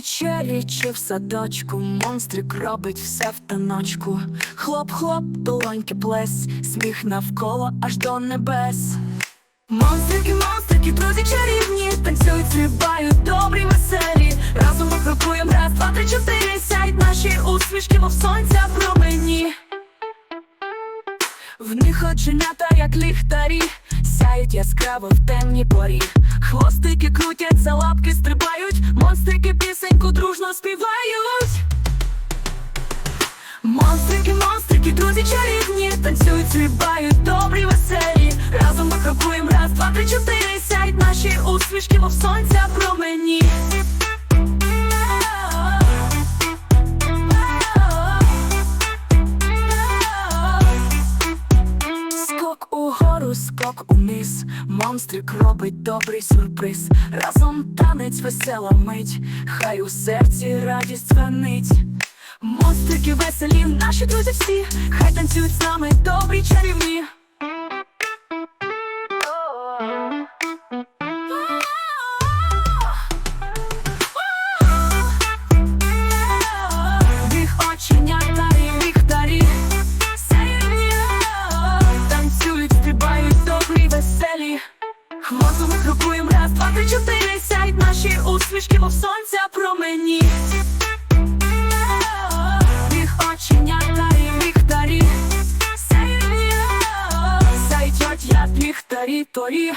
вечері чи в садочку, монстрик робить все в таночку. Хлоп-хлоп, долоньки плес, сміх навколо аж до небес. Монстрики, монстрики, друзі чарівні, танцюють, стрибають, добрі, веселі. Разом ми крокуємо, раз, два, три, чотири, сяють наші усмішки, мов сонця промені. В них оченята, як ліхтарі, сяють яскраво в темній порі. Хвостики крутяться, лапки стрибають, монстрики пісеньку дружно співають. Монстрики, монстрики, друзі чарівні, танцюють, стрибають, добрі, веселі. Разом ми крокуємо, раз, два, три, чотири, сяють наші усмішки, мов сонця промені. Скок униз, монстрик робить добрий сюрприз. Разом танець, весела мить, хай у серці радість венить. Монстрики веселі, наші друзі всі, хай танцюють з нами добрі чарівні. Хвостом ми крокуємо, раз, два, три, чотири Сяють наші усмішки, мов сонця промені Їх оченята і сей Сяють, я ліхтарі торі